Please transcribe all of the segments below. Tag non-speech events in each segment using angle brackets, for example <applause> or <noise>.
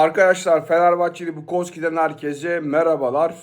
Arkadaşlar Fenerbahçeli Bukowski'den herkese merhabalar.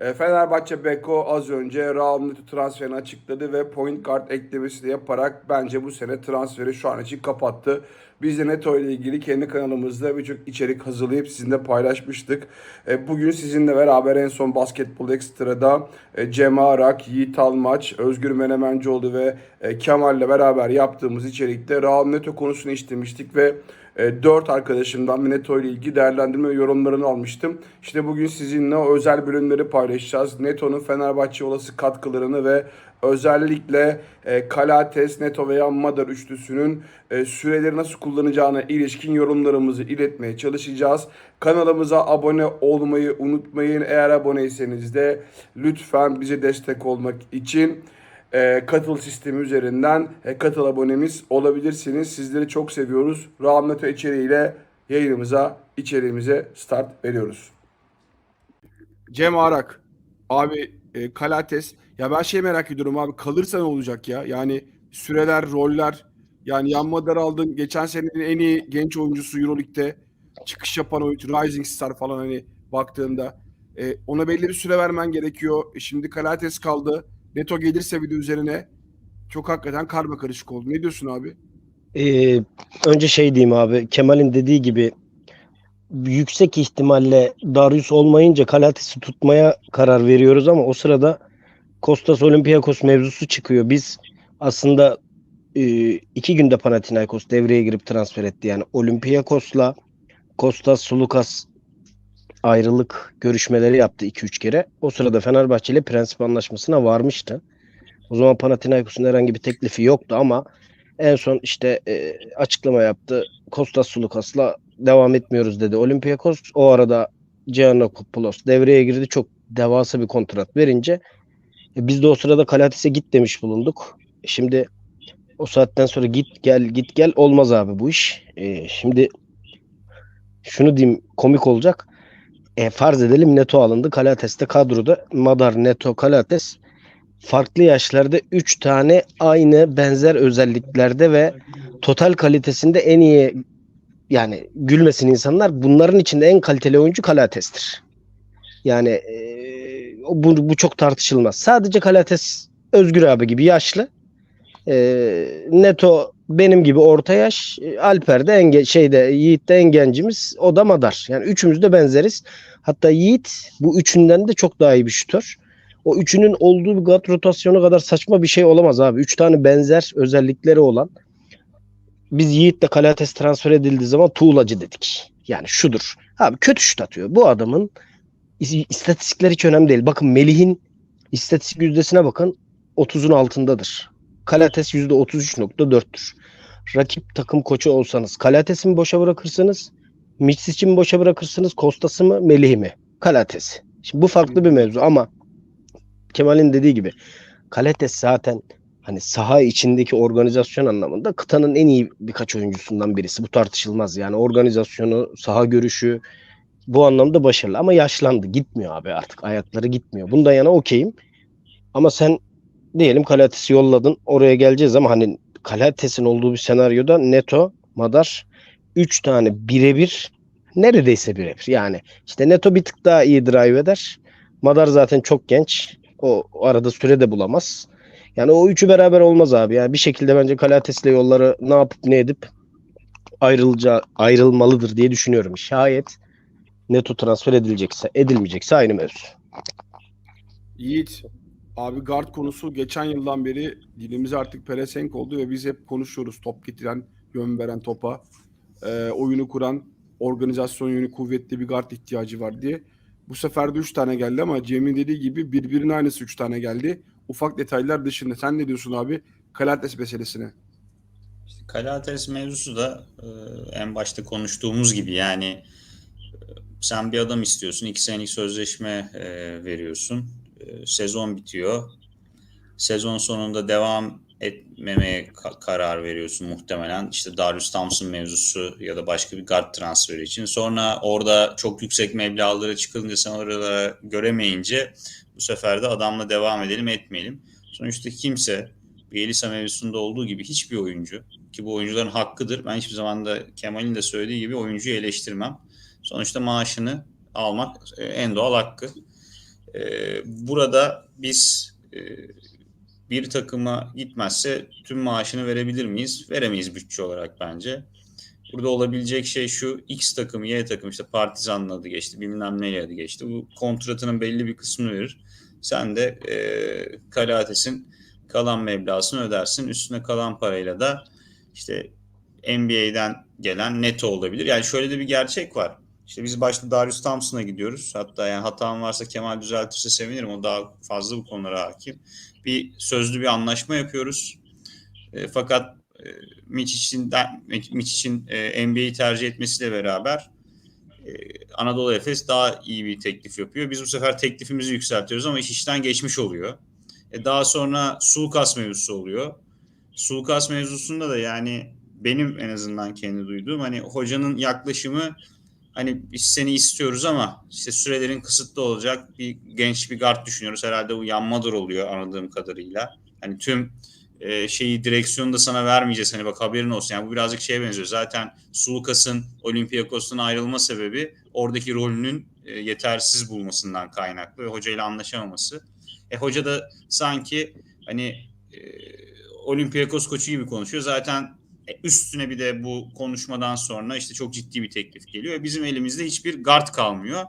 E, Fenerbahçe Beko az önce Raul Neto transferini açıkladı ve point guard eklemesi de yaparak bence bu sene transferi şu an için kapattı. Biz de Neto ile ilgili kendi kanalımızda birçok içerik hazırlayıp sizinle paylaşmıştık. E, Bugün sizinle beraber en son Basketbol Ekstra'da e, Cem Arak, Yiğit Almaç, Özgür Menemencioğlu ve Kemal'le beraber yaptığımız içerikte Raul Neto konusunu işlemiştik ve e, 4 arkadaşımdan Neto ile ilgili değerlendirme ve yorumlarını almıştım. İşte bugün sizinle özel bölümleri paylaşacağız. Neto'nun Fenerbahçe olası katkılarını ve özellikle e, Kalates, Neto veya Madar üçlüsünün e, süreleri nasıl kullanacağına ilişkin yorumlarımızı iletmeye çalışacağız. Kanalımıza abone olmayı unutmayın. Eğer aboneyseniz de lütfen bize destek olmak için e, katıl sistemi üzerinden e, katıl abonemiz olabilirsiniz. Sizleri çok seviyoruz. Rahmet içeriğiyle yayınımıza, içeriğimize start veriyoruz. Cem Arak, abi e, Kalates. Ya ben şey merak ediyorum abi kalırsa ne olacak ya? Yani süreler, roller. Yani Yanmadar aldın. Geçen senenin en iyi genç oyuncusu Euroleague'de. Çıkış yapan oyuncu, Rising Star falan hani baktığında. E, ona belli bir süre vermen gerekiyor. E, şimdi Kalates kaldı. Neto gelirse bir de üzerine çok hakikaten karma karışık oldu. Ne diyorsun abi? Ee, önce şey diyeyim abi. Kemal'in dediği gibi yüksek ihtimalle Darius olmayınca Kalates'i tutmaya karar veriyoruz ama o sırada Kostas Olympiakos mevzusu çıkıyor. Biz aslında e, iki günde Panathinaikos devreye girip transfer etti. Yani Olympiakos'la Kostas Sulukas ayrılık görüşmeleri yaptı 2-3 kere. O sırada Fenerbahçe ile prensip anlaşmasına varmıştı. O zaman Panathinaikos'un herhangi bir teklifi yoktu ama en son işte e, açıklama yaptı. Kostas Sulukas'la devam etmiyoruz dedi. Olympiakos o arada Giannakopoulos devreye girdi. Çok devasa bir kontrat verince e, biz de o sırada Kalatis'e git demiş bulunduk. Şimdi o saatten sonra git gel git gel olmaz abi bu iş. E, şimdi şunu diyeyim komik olacak. E, farz edelim Neto alındı. Kalates'te kadroda Madar, Neto, Kalates farklı yaşlarda 3 tane aynı benzer özelliklerde ve total kalitesinde en iyi yani gülmesin insanlar bunların içinde en kaliteli oyuncu Kalates'tir. Yani e, bu, bu çok tartışılmaz. Sadece Kalates Özgür abi gibi yaşlı. E, Neto benim gibi orta yaş. e, Alper de en şeyde Yiğit de en gencimiz. O da Madar. Yani üçümüz de benzeriz. Hatta Yiğit bu üçünden de çok daha iyi bir şutör. O üçünün olduğu bir guard rotasyonu kadar saçma bir şey olamaz abi. Üç tane benzer özellikleri olan. Biz Yiğit'le Kalates transfer edildiği zaman tuğlacı dedik. Yani şudur. Abi kötü şut atıyor. Bu adamın is- istatistikler hiç önemli değil. Bakın Melih'in istatistik yüzdesine bakın. 30'un altındadır. Kalates %33.4'tür. Rakip takım koçu olsanız Kalates'i mi boşa bırakırsınız? Mitsic'i mi boşa bırakırsınız? Kostas'ı mı? Melih'i mi? Kalates. Şimdi bu farklı bir mevzu ama Kemal'in dediği gibi Kalates zaten hani saha içindeki organizasyon anlamında kıtanın en iyi birkaç oyuncusundan birisi. Bu tartışılmaz. Yani organizasyonu, saha görüşü bu anlamda başarılı ama yaşlandı. Gitmiyor abi artık. Ayakları gitmiyor. Bundan yana okeyim. Ama sen diyelim Kalates'i yolladın. Oraya geleceğiz ama hani Kalates'in olduğu bir senaryoda Neto, Madar 3 tane birebir neredeyse birebir. Yani işte Neto bir tık daha iyi drive eder. Madar zaten çok genç. O, o arada süre de bulamaz. Yani o üçü beraber olmaz abi. Yani bir şekilde bence Kalates'le yolları ne yapıp ne edip ayrılacağı ayrılmalıdır diye düşünüyorum. Şayet Neto transfer edilecekse, edilmeyecekse aynı mevzu. Yiğit, abi guard konusu geçen yıldan beri dilimize artık pelesenk oldu ve biz hep konuşuyoruz. Top getiren, yön veren topa, e, oyunu kuran, organizasyon yönü kuvvetli bir guard ihtiyacı var diye. Bu sefer de 3 tane geldi ama Cem'in dediği gibi birbirinin aynısı 3 tane geldi. Ufak detaylar dışında. Sen ne diyorsun abi? Kalates meselesine. İşte Kalates mevzusu da e, en başta konuştuğumuz gibi yani e, sen bir adam istiyorsun, iki senelik sözleşme e, veriyorsun, sezon bitiyor, sezon sonunda devam etmemeye ka- karar veriyorsun muhtemelen işte Darius Thompson mevzusu ya da başka bir guard transferi için. Sonra orada çok yüksek meblağlara çıkılınca sen oralara göremeyince bu sefer de adamla devam edelim etmeyelim. Sonuçta kimse Bielisa mevzusunda olduğu gibi hiçbir oyuncu ki bu oyuncuların hakkıdır. Ben hiçbir zaman da Kemal'in de söylediği gibi oyuncuyu eleştirmem. Sonuçta maaşını almak e, en doğal hakkı. E, burada biz e, bir takıma gitmezse tüm maaşını verebilir miyiz? Veremeyiz bütçe olarak bence. Burada olabilecek şey şu X takımı Y takımı işte Partizan'ın adı geçti bilmem neyle adı geçti. Bu kontratının belli bir kısmını verir. Sen de e, Kalates'in kalan meblağını ödersin. Üstüne kalan parayla da işte NBA'den gelen neto olabilir. Yani şöyle de bir gerçek var. İşte biz başta Darius Thompson'a gidiyoruz. Hatta yani hatam varsa Kemal düzeltirse sevinirim. O daha fazla bu konulara hakim. Bir sözlü bir anlaşma yapıyoruz. E, fakat e, Miçic'in Miçic'in e, NBA'yi tercih etmesiyle beraber e, Anadolu Efes daha iyi bir teklif yapıyor. Biz bu sefer teklifimizi yükseltiyoruz ama iş işten geçmiş oluyor. E, daha sonra Sulkas mevzusu oluyor. Sulkas mevzusunda da yani benim en azından kendi duyduğum hani hocanın yaklaşımı hani biz seni istiyoruz ama işte sürelerin kısıtlı olacak bir genç bir guard düşünüyoruz. Herhalde bu yanmadır oluyor anladığım kadarıyla. Hani tüm e, şeyi direksiyonu da sana vermeyeceğiz. Hani bak haberin olsun. Yani bu birazcık şeye benziyor. Zaten Sulukas'ın Olympiakos'tan ayrılma sebebi oradaki rolünün e, yetersiz bulmasından kaynaklı ve hocayla anlaşamaması. E hoca da sanki hani e, Olympiakos koçu gibi konuşuyor. Zaten üstüne bir de bu konuşmadan sonra işte çok ciddi bir teklif geliyor. E, bizim elimizde hiçbir guard kalmıyor.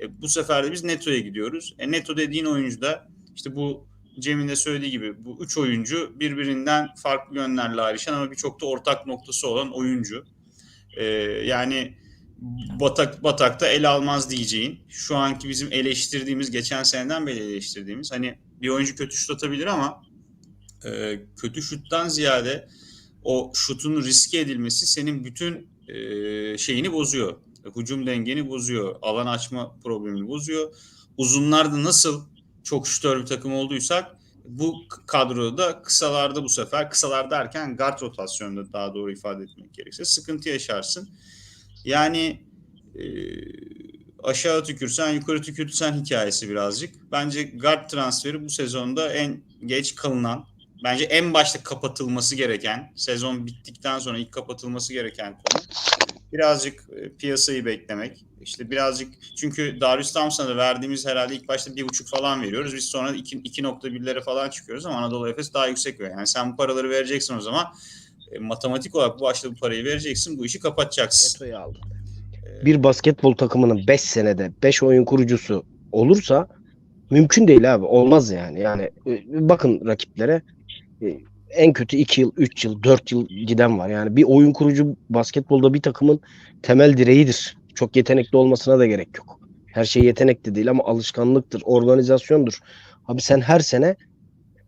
E, bu sefer de biz Neto'ya gidiyoruz. E, Neto dediğin oyuncu da işte bu Cem'in de söylediği gibi bu üç oyuncu birbirinden farklı yönlerle ayrışan ama birçok da ortak noktası olan oyuncu. Ee, yani Batak Batak'ta el almaz diyeceğin şu anki bizim eleştirdiğimiz geçen seneden beri eleştirdiğimiz hani bir oyuncu kötü şut atabilir ama e, kötü şuttan ziyade o şutun riske edilmesi senin bütün e, şeyini bozuyor. Hücum dengeni bozuyor. Alan açma problemini bozuyor. Uzunlarda nasıl çok şütör bir takım olduysak bu kadroda kısalarda bu sefer kısalar derken guard rotasyonunda daha doğru ifade etmek gerekirse sıkıntı yaşarsın. Yani e, aşağı tükürsen yukarı tükürtsen hikayesi birazcık. Bence guard transferi bu sezonda en geç kalınan bence en başta kapatılması gereken sezon bittikten sonra ilk kapatılması gereken konu birazcık e, piyasayı beklemek. İşte birazcık çünkü Darius Thompson'a da verdiğimiz herhalde ilk başta bir buçuk falan veriyoruz. Biz sonra 2.1'lere falan çıkıyoruz ama Anadolu Efes daha yüksek veriyor. Yani sen bu paraları vereceksin o zaman e, matematik olarak bu başta bu parayı vereceksin. Bu işi kapatacaksın. Neto'yu aldık. Bir basketbol takımının 5 senede 5 oyun kurucusu olursa mümkün değil abi. Olmaz yani. Yani e, bakın rakiplere e, en kötü 2 yıl, 3 yıl, 4 yıl giden var. Yani bir oyun kurucu basketbolda bir takımın temel direğidir. Çok yetenekli olmasına da gerek yok. Her şey yetenek de değil ama alışkanlıktır, organizasyondur. Abi sen her sene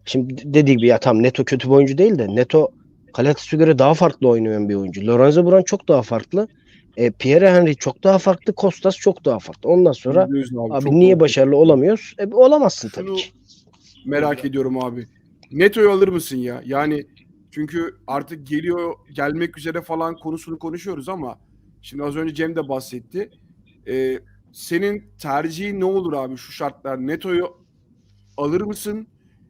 şimdi dediği gibi ya tam Neto kötü bir oyuncu değil de Neto Kalatasaray'a göre daha farklı oynayan bir oyuncu. Lorenzo Brown çok daha farklı. E, Pierre Henry çok daha farklı. Kostas çok daha farklı. Ondan sonra abi çok niye doğru. başarılı olamıyoruz? E, olamazsın tabii Şunu ki. merak ediyorum abi. Neto'yu alır mısın ya? Yani çünkü artık geliyor gelmek üzere falan konusunu konuşuyoruz ama şimdi az önce Cem de bahsetti. Ee, senin tercihin ne olur abi şu şartlar? Neto'yu alır mısın?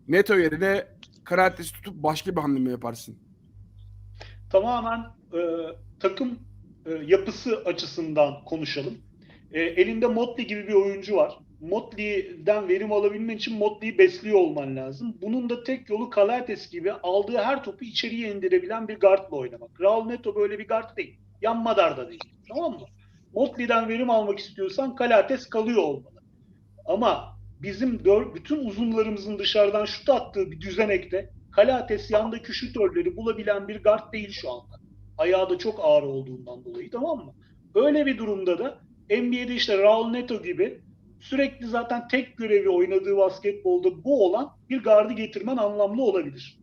Neto yerine Karates'i tutup başka bir hamle mi yaparsın? tamamen e, takım e, yapısı açısından konuşalım. E, elinde Motley gibi bir oyuncu var. Motley'den verim alabilmen için Motley'i besliyor olman lazım. Bunun da tek yolu Kalates gibi aldığı her topu içeriye indirebilen bir guardla oynamak. Raul Neto böyle bir guard değil. Yan Madar da değil. Tamam mı? Motley'den verim almak istiyorsan Kalates kalıyor olmalı. Ama bizim dör, bütün uzunlarımızın dışarıdan şut attığı bir düzenekte Kalates yandaki şutörleri bulabilen bir guard değil şu anda. Ayağı da çok ağır olduğundan dolayı tamam mı? Öyle bir durumda da NBA'de işte Raul Neto gibi sürekli zaten tek görevi oynadığı basketbolda bu olan bir gardı getirmen anlamlı olabilir.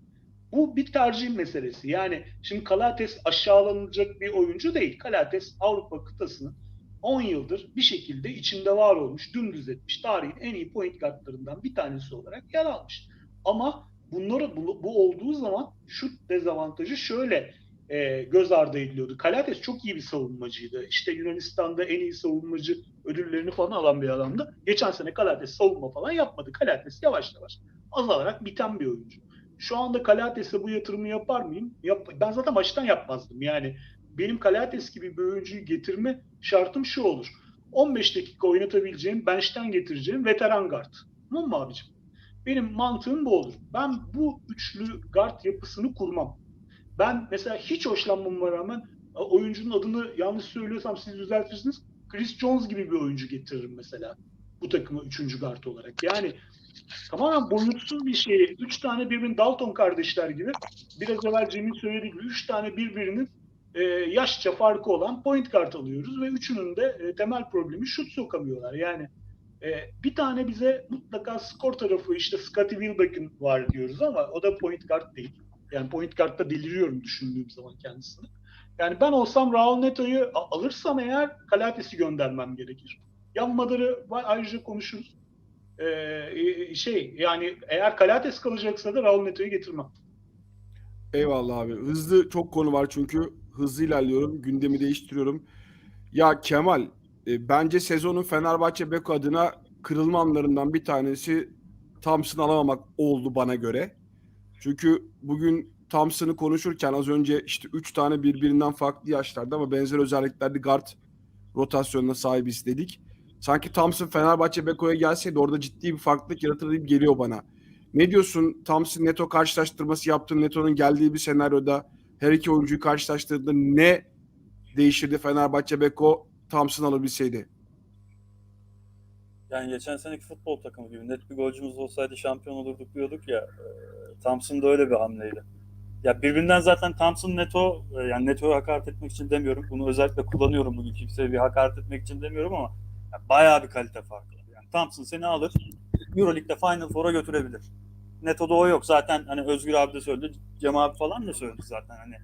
Bu bir tercih meselesi. Yani şimdi Kalates aşağılanacak bir oyuncu değil. Kalates Avrupa kıtasının 10 yıldır bir şekilde içinde var olmuş, dümdüz etmiş, tarihin en iyi point guardlarından bir tanesi olarak yer almış. Ama bunları bu, bu olduğu zaman şut dezavantajı şöyle e, göz ardı ediliyordu. Kalates çok iyi bir savunmacıydı. İşte Yunanistan'da en iyi savunmacı ödüllerini falan alan bir adamdı. Geçen sene Kalates savunma falan yapmadı. Kalates yavaş yavaş azalarak biten bir oyuncu. Şu anda Kalates'e bu yatırımı yapar mıyım? Yap, ben zaten baştan yapmazdım. Yani benim Kalates gibi bir oyuncuyu getirme şartım şu olur. 15 dakika oynatabileceğim, bench'ten getireceğim veteran guard. Tamam mı abicim? Benim mantığım bu olur. Ben bu üçlü guard yapısını kurmam. Ben mesela hiç hoşlanmama rağmen oyuncunun adını yanlış söylüyorsam siz düzeltirsiniz. Chris Jones gibi bir oyuncu getiririm mesela bu takıma üçüncü guard olarak. Yani tamamen boyutsuz bir şey. Üç tane birbirinin Dalton kardeşler gibi. Biraz evvel Cem'in söylediği gibi üç tane birbirinin e, yaşça farkı olan point guard alıyoruz ve üçünün de e, temel problemi şut sokamıyorlar. Yani e, bir tane bize mutlaka skor tarafı işte Scottie Wilbeck'in var diyoruz ama o da point guard değil. Yani point guard'da deliriyorum düşündüğüm zaman kendisini. Yani ben olsam Raul Neto'yu alırsam eğer Kalates'i göndermem gerekir. Yan Madar'ı ayrıca konuşuruz. Ee, e, şey yani eğer Kalates kalacaksa da Raul Neto'yu getirmem. Eyvallah abi. Hızlı çok konu var çünkü hızlı ilerliyorum. Gündemi değiştiriyorum. Ya Kemal, e, bence sezonun Fenerbahçe Beko adına kırılma anlarından bir tanesi Thompson alamamak oldu bana göre. Çünkü bugün Thompson'ı konuşurken az önce işte 3 tane birbirinden farklı yaşlarda ama benzer özelliklerde guard rotasyonuna sahibiz dedik. Sanki Thompson Fenerbahçe Beko'ya gelseydi orada ciddi bir farklılık yaratır gibi geliyor bana. Ne diyorsun Thompson Neto karşılaştırması yaptın Neto'nun geldiği bir senaryoda her iki oyuncuyu karşılaştırdığında ne değişirdi Fenerbahçe Beko Thompson alabilseydi? Yani geçen seneki futbol takımı gibi net bir golcümüz olsaydı şampiyon olurduk diyorduk ya. E, Thompson da öyle bir hamleydi. Ya birbirinden zaten Thompson Neto e, yani Neto'yu hakaret etmek için demiyorum. Bunu özellikle kullanıyorum bugün kimseye bir hakaret etmek için demiyorum ama ya bayağı bir kalite farkı. Yani Thompson seni alır Euroleague'de Final Four'a götürebilir. Neto'da o yok. Zaten hani Özgür abi de söyledi. Cem abi falan da söyledi zaten hani.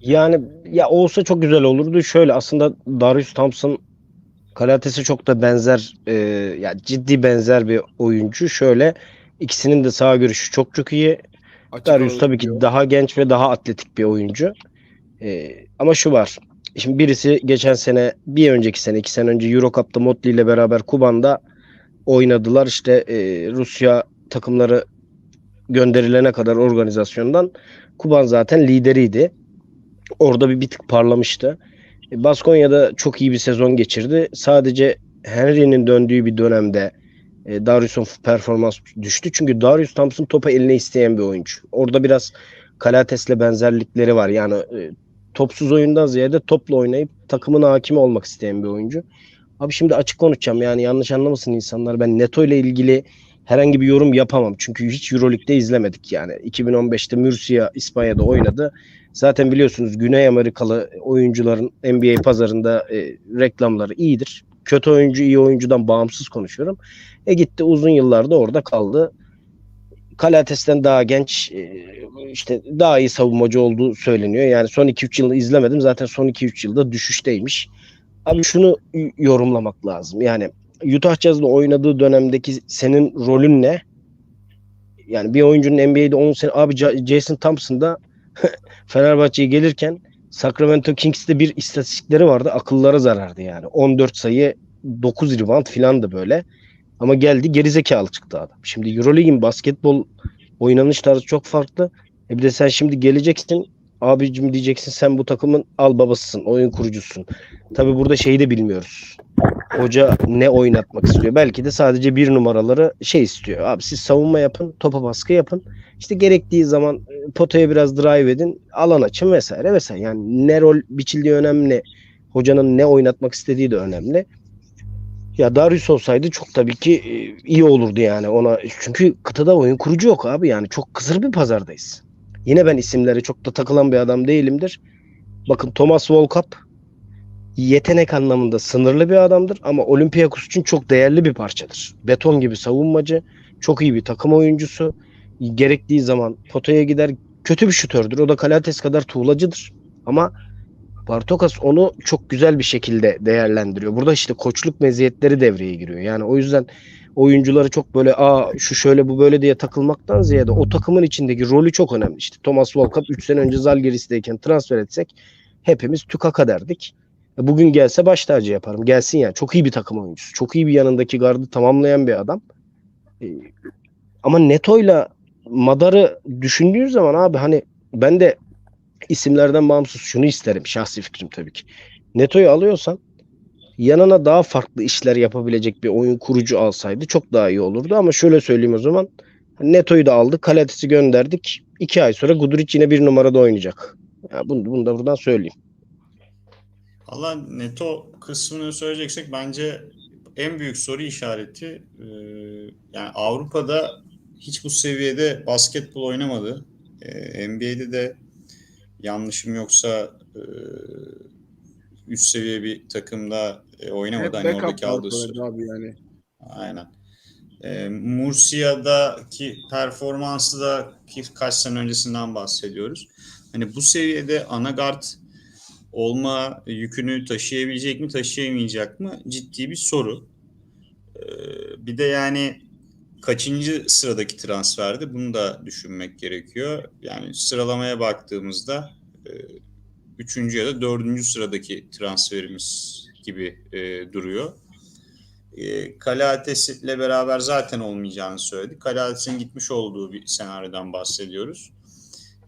Yani ya olsa çok güzel olurdu. Şöyle aslında Darius Thompson Kalates'e çok da benzer e, ya ciddi benzer bir oyuncu. Şöyle ikisinin de sağ görüşü çok çok iyi. Açık Darius tabii ki daha genç ve daha atletik bir oyuncu. E, ama şu var. Şimdi birisi geçen sene, bir önceki sene, iki sene önce Euro Cup'ta Motley ile beraber Kuban'da oynadılar. İşte e, Rusya takımları gönderilene kadar organizasyondan Kuban zaten lideriydi. Orada bir bir tık parlamıştı. Baskonya'da çok iyi bir sezon geçirdi. Sadece Henry'nin döndüğü bir dönemde e, Darius'un performans düştü. Çünkü Darius Thompson topa eline isteyen bir oyuncu. Orada biraz Kalates'le benzerlikleri var. Yani e, topsuz oyundan ziyade topla oynayıp takımın hakimi olmak isteyen bir oyuncu. Abi şimdi açık konuşacağım yani yanlış anlamasın insanlar. Ben Neto ile ilgili herhangi bir yorum yapamam. Çünkü hiç Euroleague'de izlemedik yani. 2015'te Murcia İspanya'da oynadı. Zaten biliyorsunuz Güney Amerikalı oyuncuların NBA pazarında e, reklamları iyidir. Kötü oyuncu iyi oyuncudan bağımsız konuşuyorum. E gitti uzun yıllarda orada kaldı. Kalates'ten daha genç e, işte daha iyi savunmacı olduğu söyleniyor. Yani son 2-3 yılda izlemedim. Zaten son 2-3 yılda düşüşteymiş. Abi şunu yorumlamak lazım. Yani Utah Jazz'da oynadığı dönemdeki senin rolün ne? Yani bir oyuncunun NBA'de 10 sene abi Ja- Jason Thompson'da <laughs> Fenerbahçe'ye gelirken Sacramento Kings'te bir istatistikleri vardı. Akıllara zarardı yani. 14 sayı 9 rebound filandı böyle. Ama geldi gerizekalı çıktı adam. Şimdi Euroleague'in basketbol oynanış tarzı çok farklı. E bir de sen şimdi geleceksin abicim diyeceksin sen bu takımın al babasısın, oyun kurucusun. Tabi burada şeyi de bilmiyoruz. Hoca ne oynatmak istiyor? Belki de sadece bir numaraları şey istiyor. Abi siz savunma yapın, topa baskı yapın. İşte gerektiği zaman e, potaya biraz drive edin, alan açın vesaire vesaire. Yani ne rol biçildiği önemli. Hocanın ne oynatmak istediği de önemli. Ya Darius olsaydı çok tabii ki e, iyi olurdu yani ona. Çünkü kıtada oyun kurucu yok abi yani. Çok kısır bir pazardayız. Yine ben isimlere çok da takılan bir adam değilimdir. Bakın Thomas Volkap yetenek anlamında sınırlı bir adamdır ama Olympiakos için çok değerli bir parçadır. Beton gibi savunmacı, çok iyi bir takım oyuncusu. Gerektiği zaman potaya gider. Kötü bir şutördür. O da Kalates kadar tuğlacıdır. Ama Bartokas onu çok güzel bir şekilde değerlendiriyor. Burada işte koçluk meziyetleri devreye giriyor. Yani o yüzden oyuncuları çok böyle aa şu şöyle bu böyle diye takılmaktan ziyade o takımın içindeki rolü çok önemli. İşte Thomas Volkap 3 sene önce Zalgiris'teyken transfer etsek hepimiz tükaka derdik. Bugün gelse baş tacı yaparım. Gelsin yani. Çok iyi bir takım oyuncusu. Çok iyi bir yanındaki gardı tamamlayan bir adam. E, ama Neto'yla Madar'ı düşündüğün zaman abi hani ben de isimlerden bağımsız şunu isterim. Şahsi fikrim tabii ki. Neto'yu alıyorsan yanına daha farklı işler yapabilecek bir oyun kurucu alsaydı çok daha iyi olurdu. Ama şöyle söyleyeyim o zaman. Neto'yu da aldık. Kaletes'i gönderdik. İki ay sonra Guduric yine bir numarada oynayacak. Ya bunu, bunu da buradan söyleyeyim. Valla Neto kısmını söyleyeceksek bence en büyük soru işareti e, yani Avrupa'da hiç bu seviyede basketbol oynamadı. E, NBA'de de yanlışım yoksa e, üst seviye bir takımda e, oynamadı. Hep Hani oradaki aldığı süre. abi yani. Aynen. E, Mursia'daki performansı da ki kaç sene öncesinden bahsediyoruz. Hani bu seviyede anagard olma yükünü taşıyabilecek mi taşıyamayacak mı ciddi bir soru. E, bir de yani kaçıncı sıradaki transferdi bunu da düşünmek gerekiyor. Yani sıralamaya baktığımızda e, üçüncü ya da dördüncü sıradaki transferimiz gibi e, duruyor. E, Kalates ile beraber zaten olmayacağını söyledik. Kalates'in gitmiş olduğu bir senaryodan bahsediyoruz.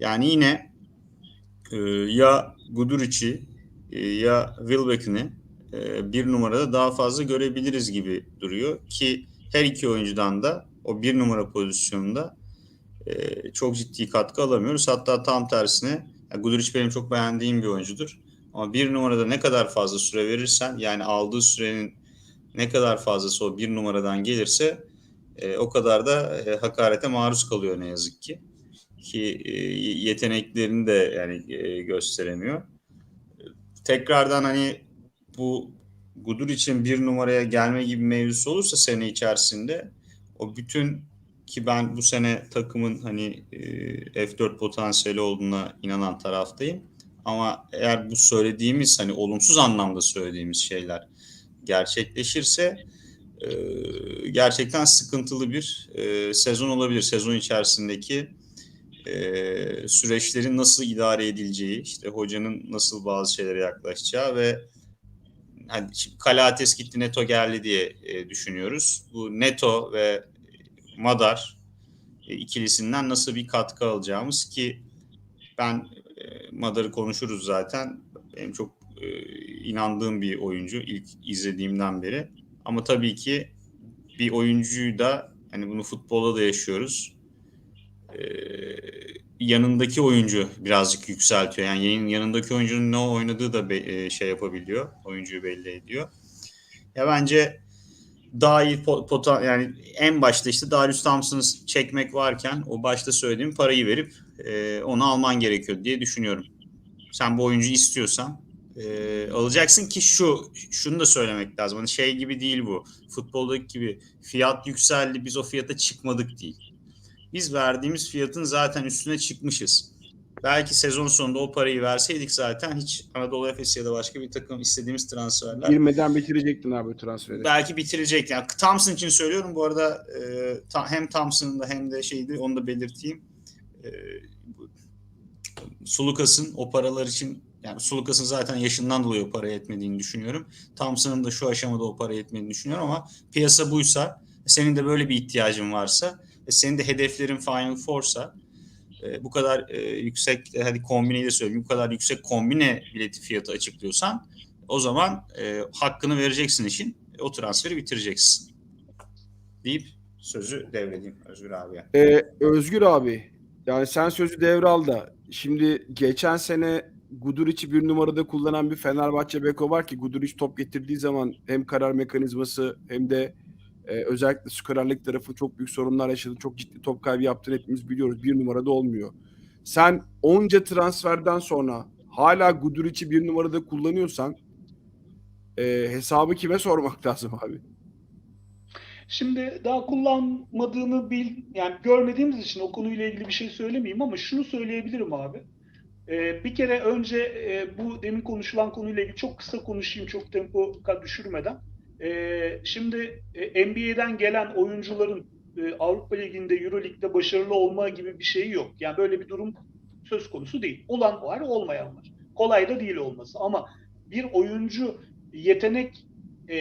Yani yine e, ya Guduric'i e, ya Wilbeck'ini e, bir numarada daha fazla görebiliriz gibi duruyor ki her iki oyuncudan da o bir numara pozisyonunda e, çok ciddi katkı alamıyoruz. Hatta tam tersine yani Guduric benim çok beğendiğim bir oyuncudur. Ama bir numarada ne kadar fazla süre verirsen yani aldığı sürenin ne kadar fazlası o bir numaradan gelirse e, o kadar da e, hakarete maruz kalıyor ne yazık ki. Ki e, yeteneklerini de yani e, gösteremiyor. Tekrardan hani bu Gudur için bir numaraya gelme gibi mevzusu olursa sene içerisinde o bütün ki ben bu sene takımın hani e, F4 potansiyeli olduğuna inanan taraftayım. Ama eğer bu söylediğimiz hani olumsuz anlamda söylediğimiz şeyler gerçekleşirse gerçekten sıkıntılı bir sezon olabilir. Sezon içerisindeki süreçlerin nasıl idare edileceği, işte hocanın nasıl bazı şeylere yaklaşacağı ve hani Kalates gitti Neto geldi diye e, düşünüyoruz. Bu Neto ve Madar e, ikilisinden nasıl bir katkı alacağımız ki ben e, Madar'ı konuşuruz zaten. Benim çok e, inandığım bir oyuncu ilk izlediğimden beri. Ama tabii ki bir oyuncuyu da hani bunu futbolda da yaşıyoruz. E, yanındaki oyuncu birazcık yükseltiyor. Yani yan- yanındaki oyuncunun ne oynadığı da e, şey yapabiliyor. Oyuncuyu belli ediyor. Ya bence daha iyi po- pota yani en başta işte Darius Thompson'ı çekmek varken o başta söylediğim parayı verip e, onu alman gerekiyor diye düşünüyorum. Sen bu oyuncuyu istiyorsan e, alacaksın ki şu şunu da söylemek lazım. Hani şey gibi değil bu. Futboldaki gibi fiyat yükseldi biz o fiyata çıkmadık değil. Biz verdiğimiz fiyatın zaten üstüne çıkmışız. Belki sezon sonunda o parayı verseydik zaten hiç Anadolu Efes ya da başka bir takım istediğimiz transferler Girmeden bitirecektin abi transferi. belki bitirecek. Yani Thompson için söylüyorum bu arada e, ta- hem Thompson'ın da hem de şeydi onu da belirteyim. E, Sulukas'ın o paralar için yani Sulukas'ın zaten yaşından dolayı o para yetmediğini düşünüyorum. Thompson'ın da şu aşamada o para yetmediğini düşünüyorum ama piyasa buysa senin de böyle bir ihtiyacın varsa ve senin de hedeflerin Final Four'sa e, bu kadar e, yüksek e, hadi kombineyi de söyleyeyim bu kadar yüksek kombine bileti fiyatı açıklıyorsan o zaman e, hakkını vereceksin işin. O transferi bitireceksin. Deyip sözü devredeyim Özgür abiye. Ee, Özgür abi yani sen sözü devral da şimdi geçen sene Guduric'i bir numarada kullanan bir Fenerbahçe beko var ki Guduric top getirdiği zaman hem karar mekanizması hem de e, özellikle skorerlik tarafı çok büyük sorunlar yaşadı. Çok ciddi top kaybı yaptığını hepimiz biliyoruz. Bir numarada olmuyor. Sen onca transferden sonra hala Guduric'i bir numarada kullanıyorsan e, hesabı kime sormak <laughs> lazım abi? Şimdi daha kullanmadığını bil, yani görmediğimiz için o konuyla ilgili bir şey söylemeyeyim ama şunu söyleyebilirim abi. Ee, bir kere önce e, bu demin konuşulan konuyla ilgili çok kısa konuşayım çok tempo düşürmeden. Ee, şimdi e, NBA'den gelen oyuncuların e, Avrupa Ligi'nde, Euro Lig'de başarılı olma gibi bir şeyi yok. Yani böyle bir durum söz konusu değil. Olan var, olmayan var. Kolay da değil olması ama bir oyuncu yetenek e,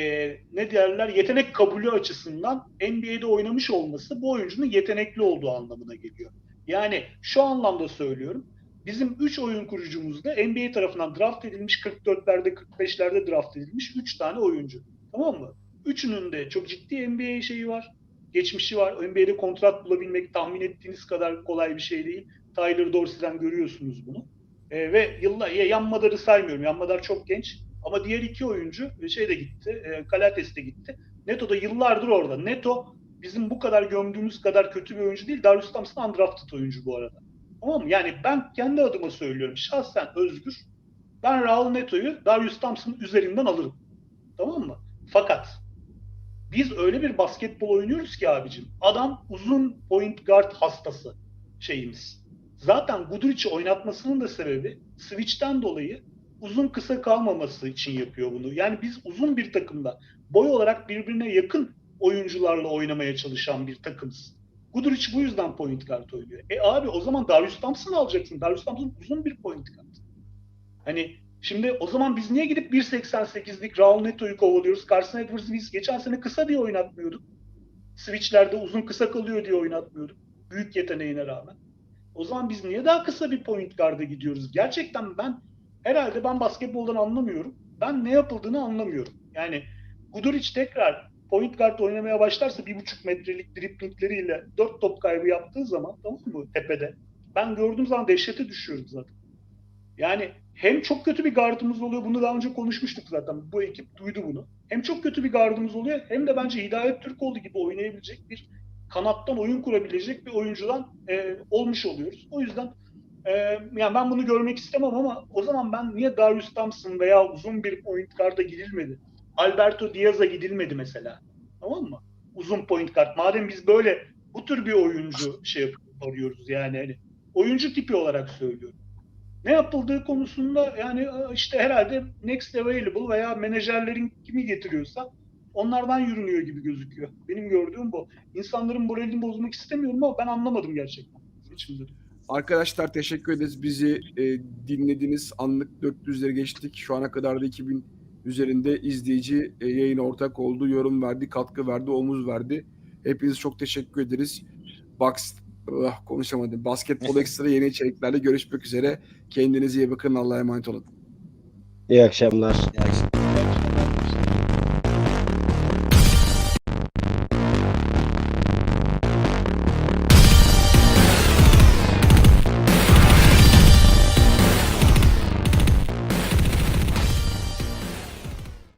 ne derler yetenek kabulü açısından NBA'de oynamış olması bu oyuncunun yetenekli olduğu anlamına geliyor. Yani şu anlamda söylüyorum. Bizim 3 oyun kurucumuz da NBA tarafından draft edilmiş 44'lerde 45'lerde draft edilmiş 3 tane oyuncu. Tamam mı? Üçünün de çok ciddi NBA şeyi var. Geçmişi var. NBA'de kontrat bulabilmek tahmin ettiğiniz kadar kolay bir şey değil. Tyler Dorsey'den görüyorsunuz bunu. E, ve yıllar, ya Yanmadar'ı saymıyorum. Yanmadar çok genç. Ama diğer iki oyuncu şey de gitti. E, Kalates de gitti. Neto da yıllardır orada. Neto bizim bu kadar gömdüğümüz kadar kötü bir oyuncu değil. Darius Thompson undrafted oyuncu bu arada. Tamam mı? Yani ben kendi adıma söylüyorum. Şahsen Özgür. Ben Raul Neto'yu Darius Thompson'ın üzerinden alırım. Tamam mı? Fakat biz öyle bir basketbol oynuyoruz ki abicim. Adam uzun point guard hastası şeyimiz. Zaten Guduric'i oynatmasının da sebebi switch'ten dolayı uzun kısa kalmaması için yapıyor bunu. Yani biz uzun bir takımda boy olarak birbirine yakın oyuncularla oynamaya çalışan bir takımız. Guduric bu yüzden point guard oynuyor. E abi o zaman Darius Thompson alacaksın. Darius Thompson uzun bir point guard. Hani şimdi o zaman biz niye gidip 1.88'lik Raul Neto'yu kovalıyoruz? Carson Edwards'ı biz geçen sene kısa diye oynatmıyorduk. Switch'lerde uzun kısa kalıyor diye oynatmıyorduk. Büyük yeteneğine rağmen. O zaman biz niye daha kısa bir point guard'a gidiyoruz? Gerçekten ben herhalde ben basketboldan anlamıyorum. Ben ne yapıldığını anlamıyorum. Yani Guduric tekrar point guard oynamaya başlarsa bir buçuk metrelik driplingleriyle dört top kaybı yaptığı zaman tamam mı tepede ben gördüğüm zaman dehşete düşüyorum zaten. Yani hem çok kötü bir gardımız oluyor. Bunu daha önce konuşmuştuk zaten. Bu ekip duydu bunu. Hem çok kötü bir gardımız oluyor hem de bence Hidayet Türkoğlu gibi oynayabilecek bir kanattan oyun kurabilecek bir oyuncudan e, olmuş oluyoruz. O yüzden e, yani ben bunu görmek istemem ama o zaman ben niye Darius Thompson veya uzun bir point guard'a gidilmedi? Alberto Diaz'a gidilmedi mesela. Tamam mı? Uzun point guard. Madem biz böyle bu tür bir oyuncu şey yapıyoruz, arıyoruz yani hani oyuncu tipi olarak söylüyorum. Ne yapıldığı konusunda yani e, işte herhalde next available veya menajerlerin kimi getiriyorsa onlardan yürünüyor gibi gözüküyor. Benim gördüğüm bu. İnsanların moralini bozmak istemiyorum ama ben anlamadım gerçekten seçimleri. Arkadaşlar teşekkür ederiz. Bizi e, dinlediniz. Anlık 400'leri geçtik. Şu ana kadar da 2000 üzerinde izleyici e, yayına ortak oldu. Yorum verdi, katkı verdi, omuz verdi. Hepinize çok teşekkür ederiz. Box Ah, konuşamadım. Basketbol <laughs> ekstra yeni içeriklerle görüşmek üzere. Kendinize iyi bakın. Allah'a emanet olun. İyi akşamlar. İyi akşamlar.